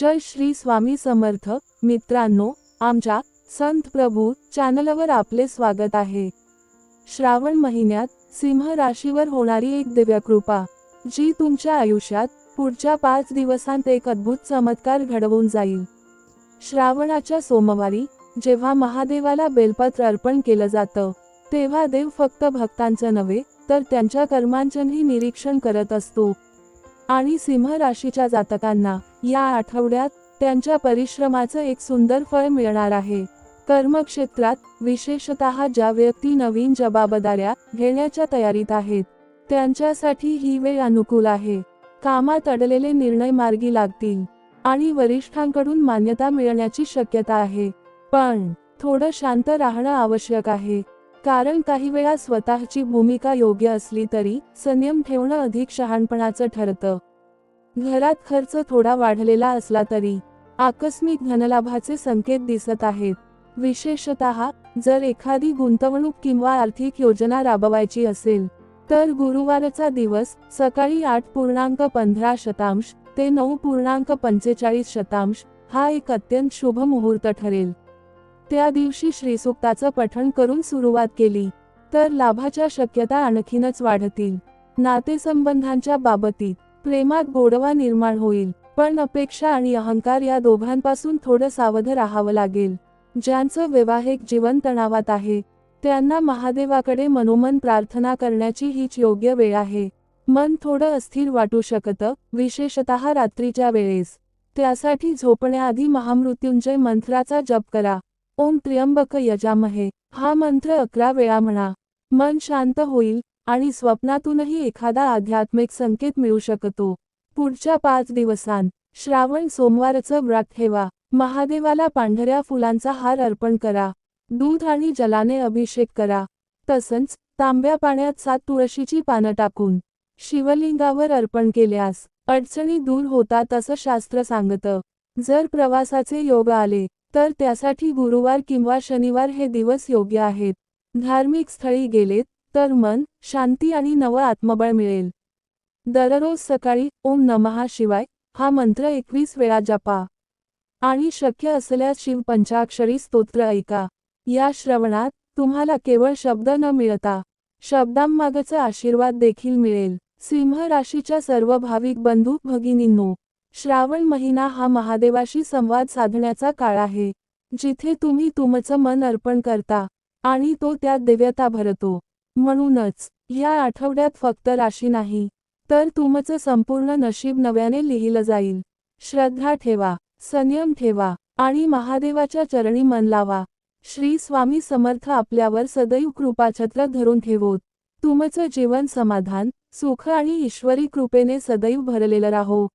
जय श्री स्वामी समर्थ. मित्रांनो आमच्या संत प्रभू चॅनलवर आपले स्वागत आहे. श्रावण महिन्यात सिंह राशीवर होणारी एक दिव्यकृपा जी तुमच्या आयुष्यात पुढच्या पाच दिवसांत एक अद्भुत चमत्कार घडवून जाईल. श्रावणाच्या सोमवारी जेव्हा महादेवाला बेलपत्र अर्पण केलं जातं तेव्हा देव फक्त भक्तांचं नव्हे तर त्यांच्या कर्मांचंही निरीक्षण करत असतो. आणि सिंह राशीच्या जातकांना या आठवड्यात त्यांच्या परिश्रमाचं एक सुंदर फळ मिळणार आहे. कर्मक्षेत्रात विशेषतः ज्या व्यक्ती नवीन जबाबदाऱ्या घेण्याच्या तयारीत आहेत त्यांच्यासाठी ही वेळ अनुकूल आहे. कामात अडलेले निर्णय मार्गी लागतील आणि वरिष्ठांकडून मान्यता मिळण्याची शक्यता आहे. पण थोडं शांत राहणं आवश्यक आहे. कारण काही वेळा स्वतःची भूमिका योग्य असली तरी संयम ठेवणं अधिक शहाणपणाचं ठरतं. घरात खर्च थोडा वाढलेला असला तरी आकस्मिक धनलाभाचे संकेत दिसत आहेत. विशेषतः जर एखादी गुंतवणूक किंवा आर्थिक योजना राबवायची असेल तर गुरुवारचा दिवस सकाळी आठ पूर्णांक पंधरा शतांश ते नऊ पूर्णांक पंचेचाळीस शतांश हा एक अत्यंत शुभ मुहूर्त ठरेल. त्या दिवशी श्रीसुक्ताचं पठण करून सुरुवात केली तर लाभाच्या शक्यता आणखीनच वाढतील. नातेसंबंधांच्या बाबतीत प्रेमात गोडवा निर्माण होईल. पण अपेक्षा आणि अहंकार या दोघांपासून थोडं सावध राहावं लागेल. ज्यांचं वैवाहिक जीवन तणावात आहे त्यांना महादेवाकडे मनोमन प्रार्थना करण्याची हीच योग्य वेळ आहे. मन थोडं अस्थिर वाटू शकतं विशेषतः रात्रीच्या वेळेस. त्यासाठी झोपण्याआधी महामृत्युंजय मंत्राचा जप करा. ओम त्र्यंबक यजामहे. हा मंत्र अकरा वेळा म्हणा. मन शांत होईल आणि स्वप्नातूनही एखादा आध्यात्मिक संकेत मिळू शकतो. पुढच्या पाच दिवसांत श्रावण सोमवारचं व्रत ठेवा. महादेवाला पांढऱ्या फुलांचा हार अर्पण करा. दूध आणि जलाने अभिषेक करा. तसंच तांब्या पाण्यात सात तुळशीची पानं टाकून शिवलिंगावर अर्पण केल्यास अडचणी दूर होतात असं शास्त्र सांगतं. जर प्रवासाचे योग आले तर त्यासाठी गुरुवार किंवा शनिवार हे दिवस योग्य आहेत. धार्मिक स्थळी गेलेत तर मन शांती आणि नवं आत्मबळ मिळेल. दररोज सकाळी ओम नमहा शिवाय हा मंत्र एकवीस वेळा जपा. आणि शक्य असल्यास शिवपंचाक्षरी स्तोत्र ऐका. या श्रवणात तुम्हाला केवळ शब्द न मिळता शब्दांमागचा आशीर्वाद देखील मिळेल. सिंह राशीच्या सर्व भाविक बंधू भगिनींनो श्रावण महिना हा महादेवाशी संवाद साधण्याचा काळ आहे. जिथे तुम्ही तुमचं मन अर्पण करता आणि तो त्यात दिव्यता भरतो. म्हणूनच या आठवड्यात फक्त राशी नाही तर तुमचं संपूर्ण नशीब नव्याने लिहिलं जाईल. श्रद्धा ठेवा संयम ठेवा आणि महादेवाच्या चरणी मन लावा. श्री स्वामी समर्थ आपल्यावर सदैव कृपाछत्र धरून ठेवोत. तुमचं जीवन समाधान सुख आणि ईश्वरी कृपेने सदैव भरलेलं राहो.